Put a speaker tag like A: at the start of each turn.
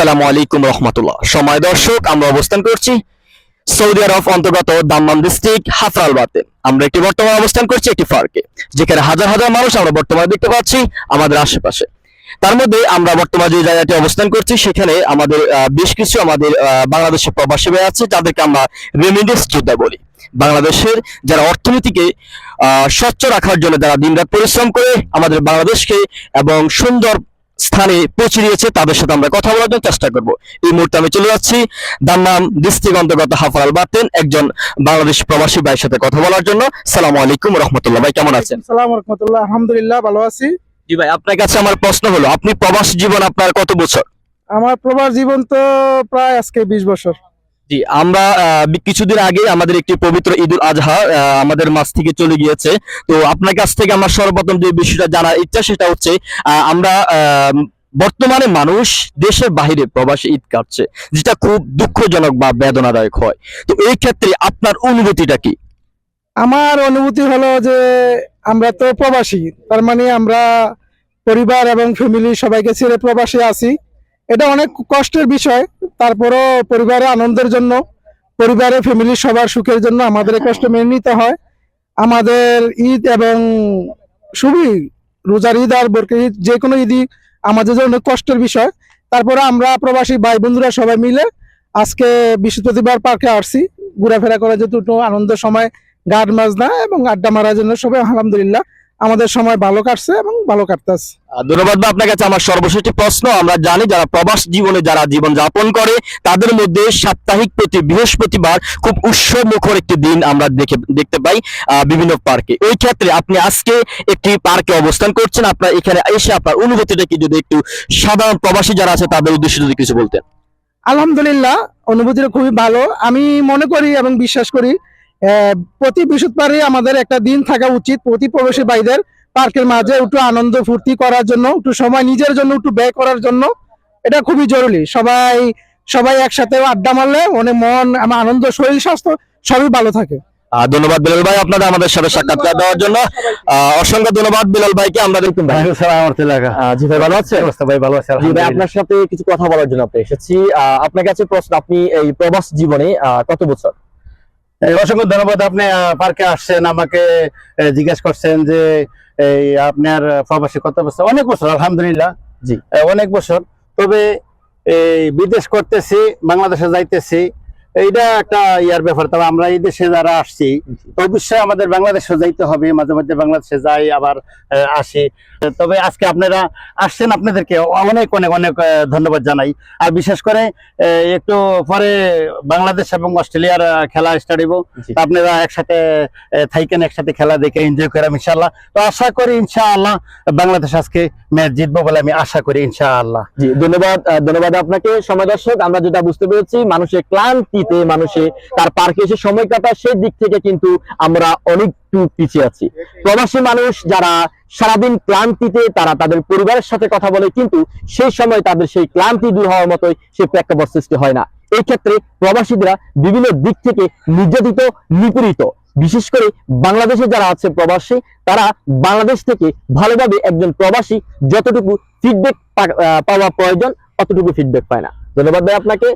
A: আসসালামু আলাইকুম রহমতুল্লাহ। সময় দর্শক আমরা অবস্থান করছি সৌদি আরব অন্তর্গত দাম্মাম ডিস্ট্রিক্ট হাফরালবাতে আমরা একটি বর্তমানে অবস্থান করছি একটি পার্কে যেখানে হাজার হাজার মানুষ আমরা বর্তমানে দেখতে পাচ্ছি আমাদের আশেপাশে। তার মধ্যে আমরা বর্তমানে যে জায়গাটি অবস্থান করছি সেখানে আমাদের বেশ কিছু আমাদের বাংলাদেশের প্রবাসী ভাই আছে যাদেরকে আমরা রেমিডেন্স যোদ্ধা বলি। বাংলাদেশের যারা অর্থনীতিকে আহ, স্বচ্ছ রাখার জন্য যারা দিনরাত পরিশ্রম করে আমাদের বাংলাদেশকে এবং সুন্দর স্থানে পৌঁছে দিয়েছে তাদের সাথে আমরা কথা বলার জন্য চেষ্টা করব। এই মুহূর্তে আমি চলে যাচ্ছি। দাম্মাম ডিস্ট্রিক্ট অন্তর্গত আল বাতেন একজন বাংলাদেশ প্রবাসী ভাইয়ের সাথে কথা বলার জন্য। সালাম আলাইকুম রহমতুল্লাহ। ভাই কেমন আছেন?
B: সালাম রহমতুল্লাহ। আলহামদুলিল্লাহ ভালো আছি।
A: জি ভাই আপনার কাছে আমার প্রশ্ন হলো আপনি প্রবাস জীবন আপনার কত বছর?
B: আমার প্রবাস জীবন তো প্রায় আজকে বিশ বছর।
A: জি, আমরা কিছুদিন আগে আমাদের একটি পবিত্র ঈদ উল আজহা আমাদের মাছ থেকে চলে গিয়েছে। তো আপনার কাছ থেকে আমার সর্বপ্রথম যে বিষয়টা জানার ইচ্ছা, সেটা হচ্ছে আমরা বর্তমানে মানুষ দেশের বাইরে প্রবাসী ঈদ কাটছে, যেটা খুব দুঃখজনক বা বেদনাদায়ক হয়। তো এই ক্ষেত্রে আপনার অনুভূতিটা কি?
B: আমার অনুভূতি হলো যে, আমরা তো প্রবাসী, তার মানে আমরা পরিবার এবং ফ্যামিলি সবাইকে ছেড়ে প্রবাসী আছি। এটা অনেক কষ্টের বিষয়, তারপরও পরিবারে আনন্দের জন্য পরিবারের ফ্যামিলি সবার সুখের জন্য আমাদের কষ্ট মেনে নিতে হয়। আমাদের ঈদ এবং শুভই, রোজার ঈদ আর বরকে ঈদ যে কোনো ঈদই আমাদের জন্য কষ্টের বিষয়। তারপরে আমরা প্রবাসী ভাই বন্ধুরা সবাই মিলে আজকে বৃহস্পতিবার পার্কে আসছি। ঘোরাফেরা করার একটু আনন্দের সময় গাড মাছ না এবং আড্ডা মারার জন্য সবাই আলহামদুলিল্লাহ আমাদের সময় ভালো কাটছে এবং ভালো কাটতেছে।
A: ধন্যবাদ ভাই আপনার কাছে আমার সর্বশেষ প্রশ্ন। আমরা জানি যারা প্রবাস জীবনে যারা জীবন যাপন করে তাদের মধ্যে সাপ্তাহিক প্রতি বৃহস্পতিবার খুব উৎসব মুখর একটি দিন আমরা দেখে দেখতে পাই বিভিন্ন পার্কে। ওই ক্ষেত্রে আপনি আজকে একটি পার্কে অবস্থান করছেন। আপনার এখানে এসে আপনার অনুভূতিটা কি? যদি একটু সাধারণ প্রবাসী যারা আছে তাদের উদ্দেশ্যে যদি কিছু বলতেন।
B: আলহামদুলিল্লাহ অনুভূতিটা খুবই ভালো। আমি মনে করি এবং বিশ্বাস করি প্রতি বৃহস্পতিবারই আমাদের একটা দিন থাকা উচিত। প্রতি প্রবাসী ভাইদের পার্কের মাঝে একটু আনন্দ ফুর্তি করার জন্য একটু সময় নিজের জন্য একটু ব্যয় করার জন্য। এটা খুবই জরুরি। সবাই সবাই একসাথে আড্ডা মারলে অনেক মন আমার আনন্দ শরীর স্বাস্থ্য সবই ভালো থাকে।
A: ধন্যবাদ বিলাল ভাই আপনাদের আমাদের সাথে সাক্ষাৎকার দেওয়ার জন্য। আহ, অসংখ্য ধন্যবাদ বিলাল ভাইকে আমরা দেখুন ভাই। জি ভাই ভালো আছেন?
C: ভাই ভালো আছে
A: জি ভাই আপনার সাথে কিছু কথা বলার জন্য আপনি এসেছি। আহ, আপনার কাছে প্রশ্ন আপনি এই প্রবাস জীবনে আহ, কত বছর?
C: অসংখ্য ধন্যবাদ। আপনি পার্কে আসছেন আমাকে জিজ্ঞেস করছেন যে এই আপনার প্রবাসী কত বছর? অনেক বছর আলহামদুলিল্লাহ।
A: জি।
C: অনেক বছর। তবে এই বিদেশ করতেছি বাংলাদেশে যাইতেছি। এইটা একটা ইয়ার ব্যাপার। তবে আমরা এই দেশে যারা আসছি অবশ্যই আমাদের বাংলাদেশে যাইতে হবে মাঝে মাঝে বাংলাদেশে যাই আবার আসি। তবে আজকে আপনারা আসছেন আপনাদেরকে অনেক অনেক অনেক ধন্যবাদ জানাই। আর বিশেষ করে একটু পরে বাংলাদেশ এবং অস্ট্রেলিয়ার খেলা স্টার্ট হইব। আপনারা একসাথে থাইকেন একসাথে খেলা দেখে এনজয় করাম ইনশাআল্লাহ। তো আশা করি ইনশাআল্লাহ বাংলাদেশ আজকে ম্যাচ জিতবো বলে আমি আশা করি ইনশাআল্লাহ।
A: জি ধন্যবাদ ধন্যবাদ আপনাকে। সময় দর্শক আমরা যেটা বুঝতে পেরেছি মানুষের ক্লান্তিতে মানুষে তার পার্কে এসে সময় কাটায়, সেই দিক থেকে কিন্তু আমরা অনেকটু পিছিয়ে আছি। প্রবাসী মানুষ যারা সারাদিন ক্লান্তিতে, তারা তাদের পরিবারের সাথে কথা বলে, কিন্তু সেই সময় তাদের সেই ক্লান্তি দূর হওয়ার মতোই প্রেক্ষাপট সৃষ্টি হয় না। প্রবাসীরা বিভিন্ন দিক থেকে নির্যাতিত, নিপীড়িত। বিশেষ করে বাংলাদেশে যারা আছে প্রবাসী, তারা বাংলাদেশ থেকে ভালোভাবে একজন প্রবাসী যতটুকু ফিডব্যাক পাওয়া প্রয়োজন, অতটুকু ফিডব্যাক পায় না। ধন্যবাদ ভাই আপনাকে।